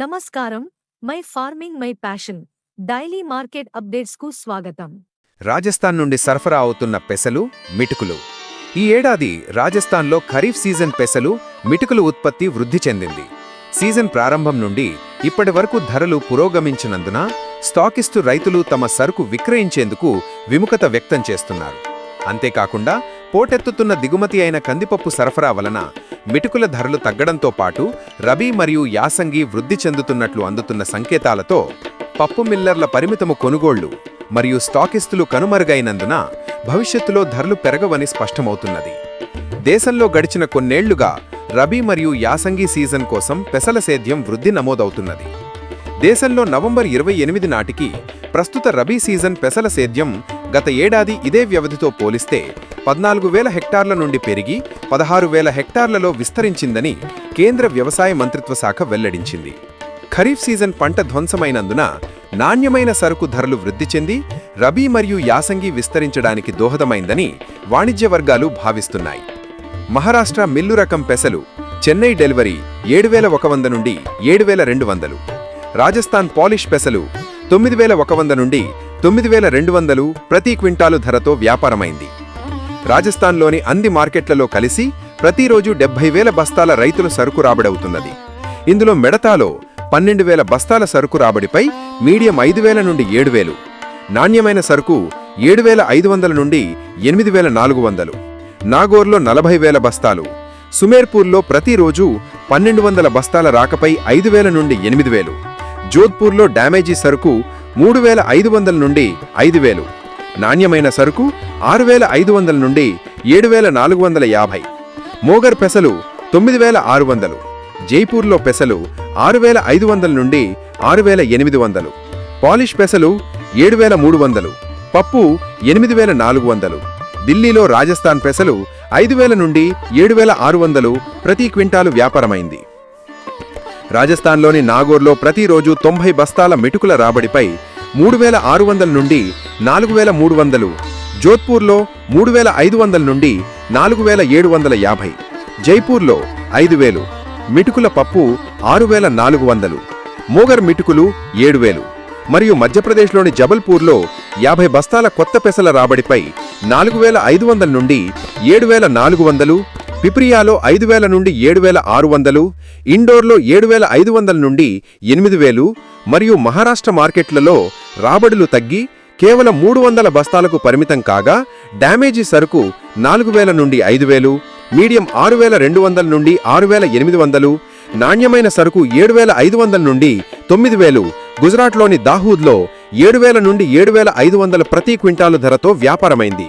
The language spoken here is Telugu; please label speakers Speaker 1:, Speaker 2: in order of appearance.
Speaker 1: నమస్కారం. My farming my passion. Daily market అప్డేట్స్కు స్వాగతం.
Speaker 2: రాజస్థాన్ నుండి సరఫరా అవుతున్న పెసలు మిటుకులు. ఈ ఏడాది రాజస్థాన్లో ఖరీఫ్ సీజన్ పెసలు మిటుకులు ఉత్పత్తి వృద్ధి చెందింది. సీజన్ ప్రారంభం నుండి ఇప్పటి వరకు ధరలు పురోగమించినందున స్టాకిస్టు రైతులు తమ సరుకు విక్రయించేందుకు విముఖత వ్యక్తం చేస్తున్నారు. అంతేకాకుండా పోటెత్తుతున్న దిగుమతి అయిన కందిపప్పు సరఫరా వలన మిటుకుల ధరలు తగ్గడంతో పాటు రబీ మరియు యాసంగి వృద్ధి చెందుతున్నట్లు అందుతున్న సంకేతాలతో పప్పు మిల్లర్ల పరిమితము కొనుగోళ్ళు మరియు స్టాకిస్తులు కనుమరుగైనందున భవిష్యత్తులో ధరలు పెరగవని స్పష్టమవుతున్నది. దేశంలో గడిచిన కొన్నేళ్ళుగా రబీ మరియు యాసంగి సీజన్ కోసం పెసల సేద్యం వృద్ధి నమోదవుతున్నది. దేశంలో నవంబర్ ఇరవై ఎనిమిది నాటికి ప్రస్తుత రబీ సీజన్ పెసల సేద్యం గత ఏడాది ఇదే వ్యవధితో పోలిస్తే పద్నాలుగు వేల హెక్టార్ల నుండి పెరిగి పదహారు వేల హెక్టార్లలో విస్తరించిందని కేంద్ర వ్యవసాయ మంత్రిత్వ శాఖ వెల్లడించింది. ఖరీఫ్ సీజన్ పంట ధ్వంసమైనందున నాణ్యమైన సరుకు ధరలు వృద్ధి చెంది రబీ మరియు యాసంగి విస్తరించడానికి దోహదమైందని వాణిజ్య వర్గాలు భావిస్తున్నాయి. మహారాష్ట్ర మిల్లు రకం పెసలు చెన్నై డెలివరీ ఏడు వేల ఒక వంద నుండి ఏడు వేల రెండు వందలు. రాజస్థాన్ పాలిష్ పెసలు తొమ్మిది వేల ఒక వంద నుండి తొమ్మిది వేల రెండు వందలు ప్రతి క్వింటాలు ధరతో వ్యాపారమైంది. రాజస్థాన్లోని అంది మార్కెట్లలో కలిసి ప్రతిరోజు డెబ్బై వేల బస్తాల రైతుల సరుకు రాబడవుతున్నది. ఇందులో మెడతాలో పన్నెండు వేల బస్తాల సరుకు రాబడిపై మీడియం ఐదు వేల నుండి ఏడు వేలు నాణ్యమైన సరుకు ఏడు వేల ఐదు వందల నుండి ఎనిమిది వేల నాలుగు వందలు నాగోర్లో నలభై వేల బస్తాలు సుమేర్పూర్లో ప్రతిరోజు పన్నెండు వందల బస్తాల రాకపై ఐదు వేల నుండి ఎనిమిది వేలు జోధ్పూర్లో డ్యామేజీ సరుకు మూడు వేల ఐదు వందల నుండి ఐదు వేలు నాణ్యమైన సరుకు ఆరు వేల ఐదు వందల నుండి ఏడు వేల నాలుగు వందల యాభై. మోగర్ పెసలు తొమ్మిది వేల ఆరు వందలు. జైపూర్లో పెసలు ఆరు వేల ఐదు వందల నుండి ఆరు వేల ఎనిమిది వందలు. పాలిష్ పెసలు ఏడు వేల మూడు వందలు. పప్పు ఎనిమిది వేల నాలుగు వందలు. ఢిల్లీలో రాజస్థాన్ పెసలు ఐదు వేల నుండి ఏడు వేల ఆరు వందలు ప్రతి క్వింటాలు వ్యాపారమైంది. రాజస్థాన్లోని నాగోర్లో ప్రతిరోజు తొంభై బస్తాల మెటుకుల రాబడిపై మూడు వేల ఆరు వందల నుండి నాలుగు వేల మూడు వందలు. జోధ్పూర్లో మూడు వేల ఐదు వందల నుండి నాలుగు వేల ఏడు వందల యాభై. జైపూర్లో ఐదు వేలు. మిటుకుల పప్పు ఆరు వేల నాలుగు వందలు. మోగర్ మిటుకులు ఏడు వేలు. మరియు మధ్యప్రదేశ్లోని జబల్పూర్లో యాభై బస్తాల కొత్త పెసల రాబడిపై నాలుగు వేల ఐదు వందల నుండి ఏడు వేల నాలుగు వందలు పిప్రియాలో ఐదు వేల నుండి ఏడు వేల ఆరు వందలు ఇండోర్లో ఏడు వేల ఐదు వందల నుండి ఎనిమిది వేలు మరియు మహారాష్ట్ర మార్కెట్లలో రాబడులు తగ్గి కేవలం మూడు వందల బస్తాలకు పరిమితం కాగా డ్యామేజీ సరుకు నాలుగు వేల నుండి ఐదు వేలు మీడియం ఆరు వేల రెండు వందల నుండి ఆరు వేల ఎనిమిది వందలు నాణ్యమైన సరుకు ఏడు వేల ఐదు వందల నుండి తొమ్మిది వేలు గుజరాత్లోని దాహూద్లో ఏడు వేల నుండి ఏడు వేల ఐదు వందల ప్రతి క్వింటాలు ధరతో వ్యాపారమైంది.